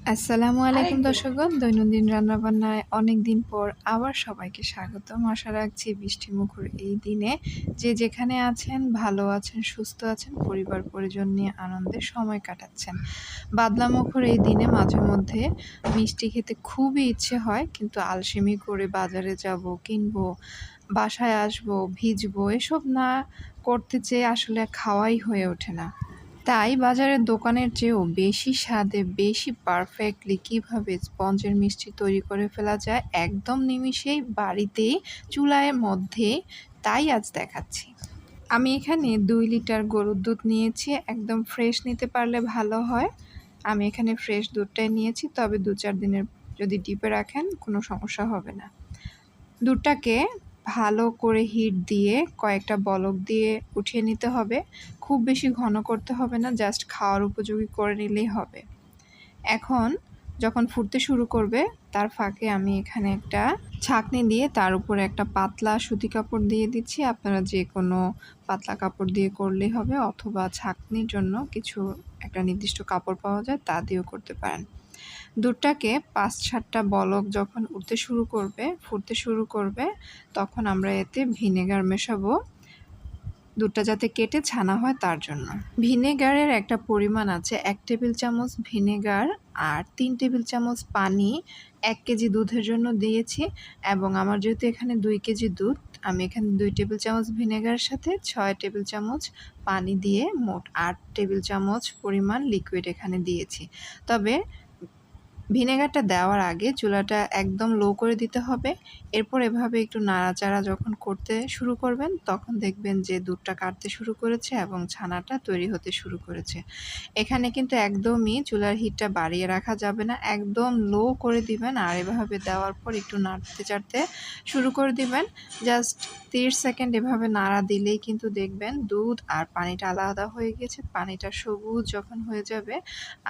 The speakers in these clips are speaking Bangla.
আসসালামু আলাইকুম দর্শকগণ। দৈনন্দিন রান্নাবান্নায় অনেক দিন পর আবার সবাইকে স্বাগতম। আশা রাখছি বৃষ্টিমুখর এই দিনে যে যেখানে আছেন ভালো আছেন সুস্থ আছেন পরিবার পরিজন নিয়ে আনন্দে সময় কাটাচ্ছেন। বাদলামুখর এই দিনে মাঝে মধ্যে মিষ্টি খেতে খুবই ইচ্ছে হয় কিন্তু আলসেমি করে বাজারে যাব কিনবো বাসায় আসব ভিজবো এসব না করতে চেয়ে আসলে খাওয়াই হয়ে ওঠে না। তাই বাজারের দোকানের চেয়েও বেশি স্বাদে বেশি পারফেক্টলি কীভাবে স্পঞ্জের মিষ্টি তৈরি করে ফেলা যায় একদম নিমিষেই বাড়িতে চুলার মধ্যে, তাই আজ দেখাচ্ছি। আমি এখানে দুই লিটার গরুর দুধ নিয়েছি, একদম ফ্রেশ নিতে পারলে ভালো হয়। আমি এখানে ফ্রেশ দুধটাই নিয়েছি, তবে দু চার দিনের যদি ডিপে রাখেন কোনো সমস্যা হবে না। দুধটাকে ভালো করে হিট দিয়ে কয়েকটা বলক দিয়ে উঠিয়ে নিতে হবে। খুব বেশি ঘন করতে হবে না জাস্ট খাওয়ার উপযোগী করে নিলেই হবে। এখন যখন ফুটতে শুরু করবে, তার ফাঁকে আমি এখানে একটা ছাকনি দিয়ে তার উপরে একটা পাতলা সুতি কাপড় দিয়ে দিচ্ছি। আপনারা যে কোনো পাতলা কাপড় দিয়ে করলেই হবে, অথবা ছাকনির জন্য কিছু একটা নির্দিষ্ট কাপড় পাওয়া যায়, তা দিয়েও করতে পারেন। দুধটাকে পাঁচ সাতটা বলক যখন উঠতে শুরু করবে, ফুটতে শুরু করবে, তখন আমরা এতে ভিনেগার মেশাবো। দুধটা যাতে কেটে ছানা হয় তার জন্য। ভিনেগারের একটা পরিমাণ আছে এক টেবিল চামচ ভিনেগার আর তিন টেবিল চামচ পানি এক কেজি দুধের জন্য দিয়েছি এবং আমার যেহেতু এখানে দুই কেজি দুধ, আমি এখানে দুই টেবিল চামচ ভিনেগারের সাথে ছয় টেবিল চামচ পানি দিয়ে মোট আট টেবিল চামচ পরিমাণ লিকুইড এখানে দিয়েছি। তবে ভিনেগারটা দেওয়ার আগে চুলাটা একদম লো করে দিতে হবে। এরপর এভাবে একটু নাড়াচাড়া যখন করতে শুরু করবেন, তখন দেখবেন যে দুধটা কাটতে শুরু করেছে এবং ছানাটা তৈরি হতে শুরু করেছে। এখানে কিন্তু একদমই চুলার হিটটা বাড়িয়ে রাখা যাবে না। একদম লো করে দিবেন আর এভাবে দেওয়ার পর একটু নাড়তে চাড়তে শুরু করে দিবেন। জাস্ট তিরিশ সেকেন্ড এভাবে নাড়া দিলেই কিন্তু দেখবেন দুধ আর পানিটা আলাদা হয়ে গেছে। পানিটা সবুজ যখন হয়ে যাবে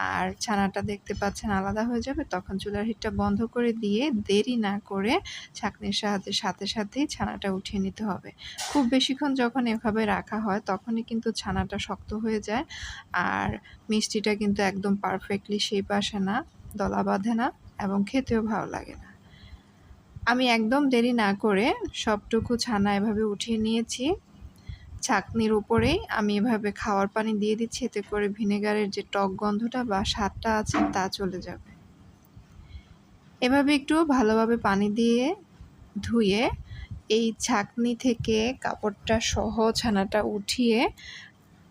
আর ছানাটা দেখতে পাচ্ছেন আলাদা হয়ে যাবে। তখন চুলার হিটটা বন্ধ করে দিয়ে দেরি না করে ছাঁকনির সাহায্যে সাথে সাথেই ছানাটা উঠিয়ে নিতে হবে। খুব বেশিক্ষণ যখন এভাবে রাখা হয়, তখনই কিন্তু ছানাটা শক্ত হয়ে যায় আর মিষ্টিটা কিন্তু একদম পারফেক্টলি শেপ আসে না, দলা বাঁধে না এবং খেতেও ভালো লাগে না। আমি একদম দেরি না করে সবটুকু ছানা এভাবে উঠিয়ে নিয়েছি। ছাকনির উপরেই আমি এভাবে খাওয়ার পানি দিয়ে দিচ্ছি, এতে করে ভিনেগারের যে টক গন্ধটা বা স্বাদটা আছে তা চলে যাবে। এভাবে একটু ভালোভাবে পানি দিয়ে ধুয়ে এই ছাকনি থেকে কাপড়টা সহ ছানাটা উঠিয়ে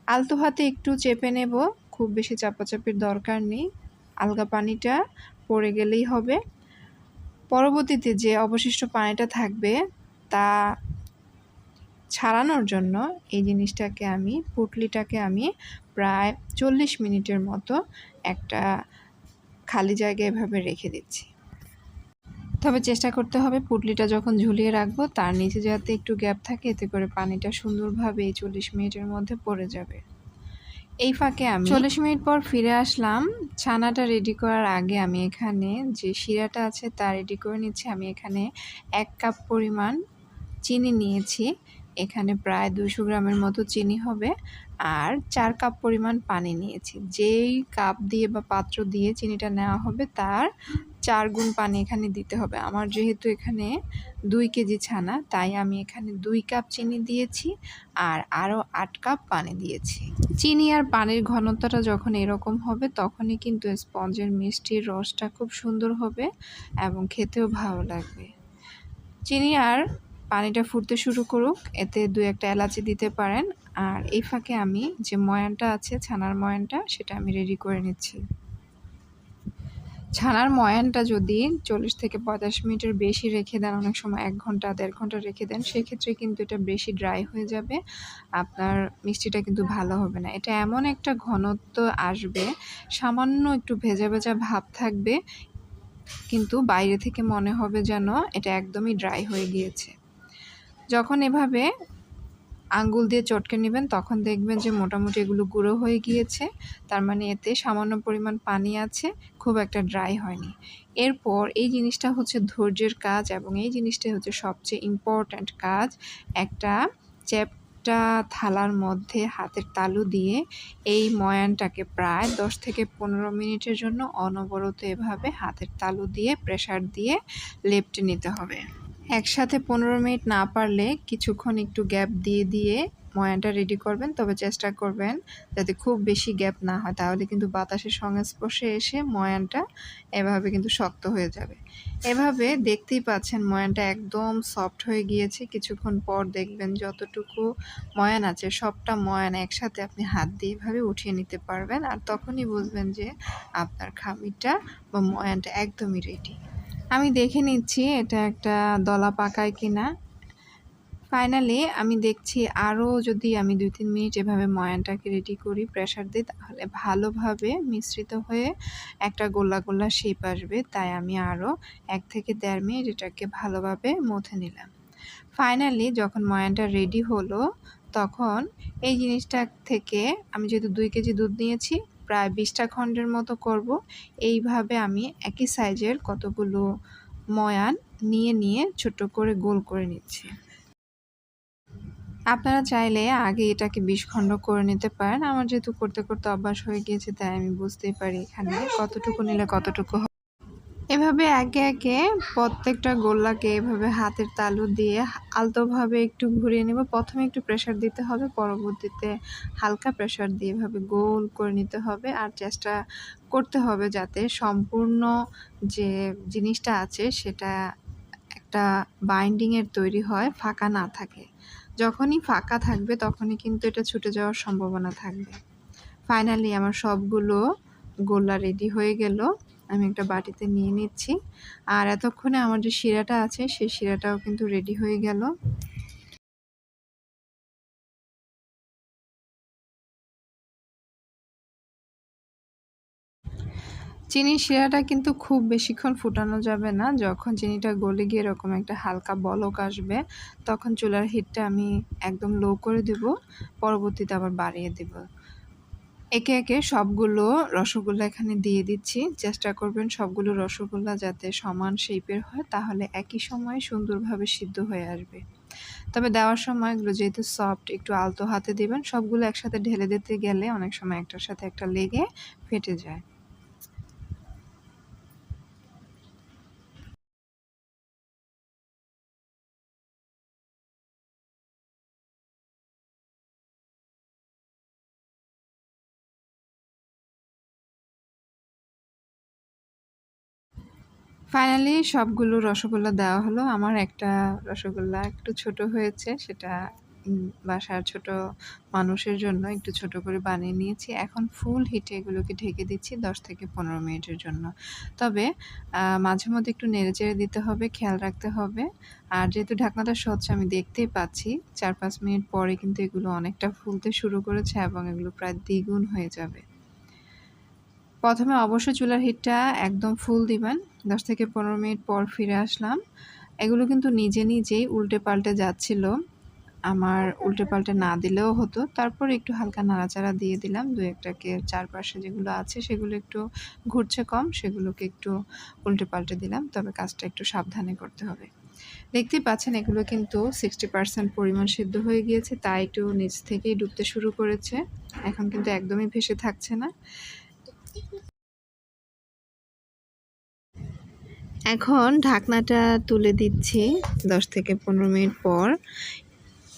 আলতো হাতে একটু চেপে নেব। খুব বেশি চাপাচাপির দরকার নেই। আলগা পানিটা পড়ে গেলেই হবে। পরবর্তীতে যে অবশিষ্ট পানিটা থাকবে তা ছাড়ানোর জন্য এই জিনিসটাকে আমি, পুটলিটাকে আমি প্রায় চল্লিশ মিনিটের মতো একটা খালি জায়গায় এভাবে রেখে দিচ্ছি। তবে চেষ্টা করতে হবে পুটলিটা যখন ঝুলিয়ে রাখব, তার নিচে যাতে একটু গ্যাপ থাকে, এতে করে পানিটা সুন্দরভাবে এই চল্লিশ মিনিটের মধ্যে পড়ে যাবে। এই ফাঁকে আমি চল্লিশ মিনিট পর ফিরে আসলাম। ছানাটা রেডি করার আগে আমি এখানে যে শিরাটা আছে, তা রেডি করে নিচ্ছি। আমি এখানে এক কাপ পরিমাণ চিনি নিয়েছি। এখানে প্রায় দুশো গ্রামের মতো চিনি হবে। আর চার কাপ পরিমাণ পানি নিয়েছি। যেই কাপ দিয়ে বা পাত্র দিয়ে চিনিটা নেওয়া হবে, তার চার গুণ পানি এখানে দিতে হবে। আমার যেহেতু এখানে দুই কেজি ছানা, তাই আমি এখানে দুই কাপ চিনি দিয়েছি আর আরও আট কাপ পানি দিয়েছি। চিনি আর পানির ঘনত্বটা যখন এরকম হবে, তখনই কিন্তু স্পঞ্জের মিষ্টির রসটা খুব সুন্দর হবে এবং খেতেও ভালো লাগবে। চিনি আর পানিটা ফুটতে শুরু করুক, এতে দু একটা এলাচি দিতে পারেন। আর এই ফাঁকে আমি যে ময়ানটা আছে, ছানার ময়ানটা, সেটা আমি রেডি করে নিচ্ছি। ছানার ময়ানটা যদি চল্লিশ থেকে পঁয়তাল্লিশ মিনিটের বেশি রেখে দেন, অনেক সময় এক ঘণ্টা, দেড় ঘণ্টা রেখে দেন, সেক্ষেত্রে কিন্তু এটা বেশি ড্রাই হয়ে যাবে। আপনার মিষ্টিটা কিন্তু ভালো হবে না। এটা এমন একটা ঘনত্ব আসবে, সামান্য একটু ভেজা ভেজা ভাব থাকবে, কিন্তু বাইরে থেকে মনে হবে যেন এটা একদমই ড্রাই হয়ে গিয়েছে। যখন এভাবে আঙ্গুল দিয়ে চটকে নেবেন, তখন দেখবেন যে মোটামুটি এগুলো গুঁড়ো হয়ে গিয়েছে। তার মানে এতে সামান্য পরিমাণ পানি আছে, খুব একটা ড্রাই হয়নি। এরপর এই জিনিসটা হচ্ছে ধৈর্যের কাজ এবং এই জিনিসটাই হচ্ছে সবচেয়ে ইম্পর্ট্যান্ট কাজ। একটা চ্যাপ একটা থালার মধ্যে হাতের তালু দিয়ে এই ময়ানটাকে প্রায় দশ থেকে পনেরো মিনিটের জন্য অনবরত এভাবে হাতের তালু দিয়ে, প্রেসার দিয়ে লেপটে নিতে হবে। একসাথে পনেরো মিনিট না পারলে কিছুক্ষণ একটু গ্যাপ দিয়ে দিয়ে ময়ানটা রেডি করবেন, তবে চেষ্টা করবেন যাতে খুব বেশি গ্যাপ না হয়। তাহলে কিন্তু বাতাসের সংস্পর্শে এসে ময়ানটা এভাবে কিন্তু শক্ত হয়ে যাবে। এভাবে দেখতেই পাচ্ছেন ময়ানটা একদম সফট হয়ে গিয়েছে। কিছুক্ষণ পর দেখবেন যতটুকু ময়ান আছে, সবটা ময়ান একসাথে আপনি হাত দিয়ে এভাবে উঠিয়ে নিতে পারবেন। আর তখনই বুঝবেন যে আপনার খামিটা বা ময়ানটা একদমই রেডি আমি দেখে নিচ্ছি এটা একটা দলা পাকায় কিনা। ফাইনালি আমি দেখছি আরও যদি আমি দুই তিন মিনিট এভাবে ময়ানটাকে রেডি করি প্রেশার দিই তাহলে ভালোভাবে মিশ্রিত হয়ে একটা গোল্লা গোল্লা শেপ আসবে। তাই আমি আরও এক থেকে দেড় মিনিট এটাকে ভালোভাবে মথে নিলাম। ফাইনালি যখন ময়ানটা রেডি হলো, তখন এই জিনিসটা থেকে আমি যেহেতু দুই কেজি দুধ নিয়েছি প্রায় বিশটা খণ্ডের মতো করব। এইভাবে আমি একই সাইজের কতগুলো ময়ান নিয়ে নিয়ে ছোট করে গোল করে নিচ্ছি। আপনারা চাইলে আগে এটাকে বিশ খণ্ড করে নিতে পারেন। আমার যেহেতু করতে করতে অভ্যাস হয়ে গিয়েছে, তাই আমি বুঝতেই পারি এখানে কতটুকু নিলে কতটুকু এভাবে একে একে প্রত্যেকটা গোল্লাকে এভাবে হাতের তালু দিয়ে আলতোভাবে একটু ঘুরিয়ে নেব। প্রথমে একটু প্রেশার দিতে হবে, পরবর্তীতে হালকা প্রেশার দিয়ে এভাবে গোল করে নিতে হবে আর চেষ্টা করতে হবে যাতে সম্পূর্ণ যে জিনিসটা আছে সেটা একটা বাইন্ডিংয়ের তৈরি হয়, ফাঁকা না থাকে। যখনই ফাঁকা থাকবে তখনই কিন্তু এটা ছুটে যাওয়ার সম্ভাবনা থাকবে। ফাইনালি আমার সবগুলো গোল্লা রেডি হয়ে গেল। আমি একটা বাটিতে নিয়ে নিচ্ছি। আর এতক্ষণে আমার যে শিরাটা আছে, সেই শিরাটাও কিন্তু রেডি হয়ে গেল। চিনির শিরাটা কিন্তু খুব বেশিক্ষণ ফুটানো যাবে না। যখন চিনিটা গলে গিয়ে এরকম একটা হালকা বলক আসবে, তখন চুলার হিটটা আমি একদম লো করে দেব। পরবর্তীতে আবার বাড়িয়ে দেব। একে একে সবগুলো রসগোল্লা এখানে দিয়ে দিচ্ছি। চেষ্টা করবেন সবগুলো রসগোল্লা যাতে সমান শেপের হয়, তাহলে একই সময়ে সুন্দরভাবে সিদ্ধ হয়ে আসবে। তবে দেওয়ার সময় এগুলো যেহেতু সফট একটু আলতো হাতে দেবেন, সবগুলো একসাথে ঢেলে দিতে গেলে অনেক সময় একটার সাথে একটা লেগে ফেটে যায়। ফাইনালি সবগুলো রসগোল্লা দেওয়া হলো। আমার একটা রসগোল্লা একটু ছোট হয়েছে, সেটা বাসার ছোট মানুষের জন্য একটু ছোট করে বানিয়ে নিয়েছি। এখন ফুল হিটে এগুলোকে ঢেকে দিচ্ছি দশ থেকে পনেরো মিনিটের জন্য। তবে মাঝে মধ্যে একটু নেড়ে চেড়ে দিতে হবে, খেয়াল রাখতে হবে। আর যেহেতু ঢাকনাটা স্বচ্ছ, আমি দেখতেই পাচ্ছি, চার পাঁচ মিনিট পরে কিন্তু এগুলো অনেকটা ফুলতে শুরু করেছে এবং এগুলো প্রায় দ্বিগুণ হয়ে যাবে। প্রথমে অবশ্যই চুলার হিটটা একদম ফুল দিবেন। দশ থেকে পনেরো মিনিট পর ফিরে আসলাম। এগুলো কিন্তু নিজে নিজেই উল্টে পাল্টে যাচ্ছিল। আমার উল্টে পাল্টে না দিলেও হতো। তারপর একটু হালকা নাড়াচাড়া দিয়ে দিলাম। দু একটাকে চারপাশে যেগুলো আছে, সেগুলো একটু ঘুরছে কম, সেগুলোকে একটু উল্টে পাল্টে দিলাম। তবে কাজটা একটু সাবধানে করতে হবে। দেখতেই পাচ্ছেন, এগুলো কিন্তু সিক্সটি পার্সেন্ট পরিমাণ সিদ্ধ হয়ে গিয়েছে। তাই একটু নিচ থেকেই ডুবতে শুরু করেছে। এখন কিন্তু একদমই ভেসে থাকছে না। এখন ঢাকনাটা তুলে দিচ্ছি দশ থেকে পনেরো মিনিট পর।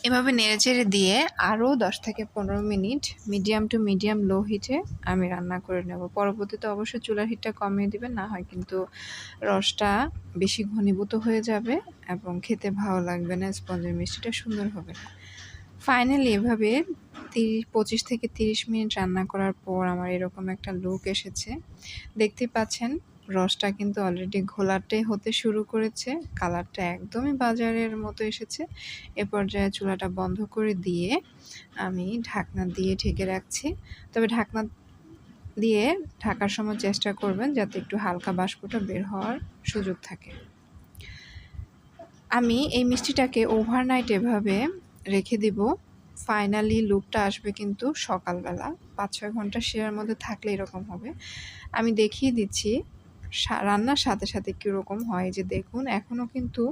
এভাবে নেড়েচেড়ে দিয়ে আরও দশ থেকে পনেরো minute medium to medium low হিটে আমি রান্না করে নেব। পরবর্তীতে অবশ্যই চুলার হিটটা কমিয়ে দিবেন না হয় কিন্তু রসটা বেশি ঘনীভূত হয়ে যাবে এবং খেতে ভালো লাগবে না, স্পঞ্জের মিষ্টিটা সুন্দর হবে না। ফাইনালি এভাবে তিরিশ, পঁচিশ থেকে তিরিশ মিনিট রান্না করার পর আমার এরকম একটা লুক এসেছে। দেখতে পাচ্ছেন, রসটা কিন্তু অলরেডি ঘোলাটে হতে শুরু করেছে কালারটা একদমই বাজারের মতো এসেছে। এ পর্যায়ে চুলাটা বন্ধ করে দিয়ে আমি ঢাকনা দিয়ে ঢেকে রাখছি। তবে ঢাকনা দিয়ে ঢাকার সময় চেষ্টা করবেন যাতে একটু হালকা বাষ্পটা বের হওয়ার সুযোগ থাকে। আমি এই মিষ্টিটাকে ওভারনাইট এভাবে রেখে দিব। ফাইনালি লুকটা আসবে কিন্তু সকালবেলা। পাঁচ ছয় ঘণ্টা শিরার মধ্যে থাকলে এরকম হবে। আমি দেখিয়ে দিচ্ছি রান্নার সাথে সাথে কীরকম হয়। যে দেখুন এখনও কিন্তু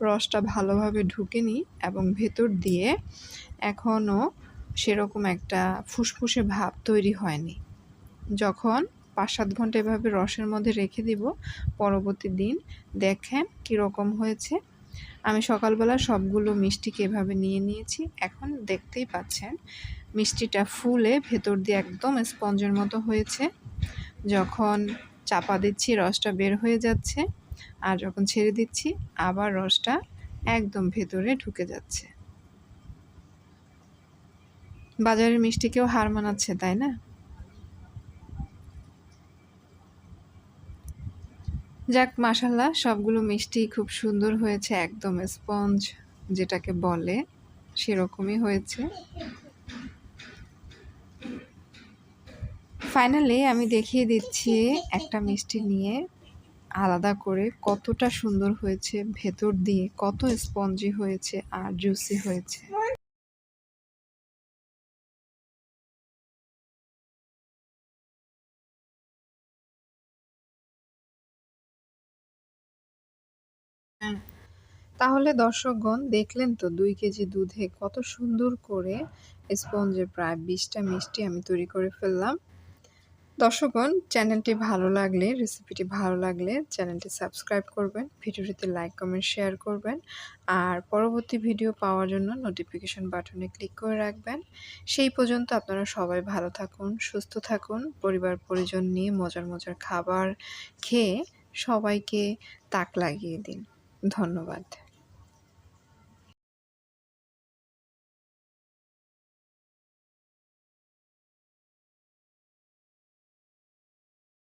রসটা ভালোভাবে ঢুকেনি এবং ভেতর দিয়ে এখনও সেরকম একটা ফুসফুসে ভাব তৈরি হয়নি। যখন পাঁচ সাত ঘণ্টা এভাবে রসের মধ্যে রেখে দিব, পরবর্তী দিন দেখেন কীরকম হয়েছে। আমি সকালবেলা সবগুলো মিষ্টিকে এভাবে নিয়ে নিয়েছি। এখন দেখতেই পাচ্ছেন, মিষ্টিটা ফুলে ভেতর দিয়ে একদম স্পঞ্জের মতো হয়েছে। যখন চাপা দিচ্ছি, রসটা বের হয়ে যাচ্ছে। আর যখন ছেড়ে দিচ্ছি, আবার রসটা একদম ভেতরে ঢুকে যাচ্ছে। বাজারের মিষ্টিকেও হার মানাচ্ছে, তাই না? যাক মাসাল্লাহ সবগুলো মিষ্টি খুব সুন্দর হয়েছে, একদম স্পঞ্জ যেটাকে বলে, সেরকমই হয়েছে। ফাইনালি আমি দেখিয়ে দিচ্ছি একটা মিষ্টি নিয়ে, আলাদা করে কতটা সুন্দর হয়েছে, ভেতর দিয়ে কত স্পঞ্জি হয়েছে আর জুসি হয়েছে। তাহলে দর্শকগণ, দেখলেন তো দুই কেজি দুধে কত সুন্দর করে স্পঞ্জে, প্রায় বিশটা মিষ্টি আমি তৈরি করে ফেললাম। দর্শকগণ, চ্যানেলটি ভালো লাগলে, রেসিপিটি ভালো লাগলে চ্যানেলটি সাবস্ক্রাইব করবেন, ভিডিওটিতে লাইক, কমেন্ট, শেয়ার করবেন আর পরবর্তী ভিডিও পাওয়ার জন্য নোটিফিকেশন বাটনে ক্লিক করে রাখবেন। সেই পর্যন্ত আপনারা সবাই ভালো থাকুন, সুস্থ থাকুন, পরিবার পরিজন নিয়ে মজার মজার খাবার খেয়ে সবাইকে তাক লাগিয়ে দিন। ধন্যবাদ।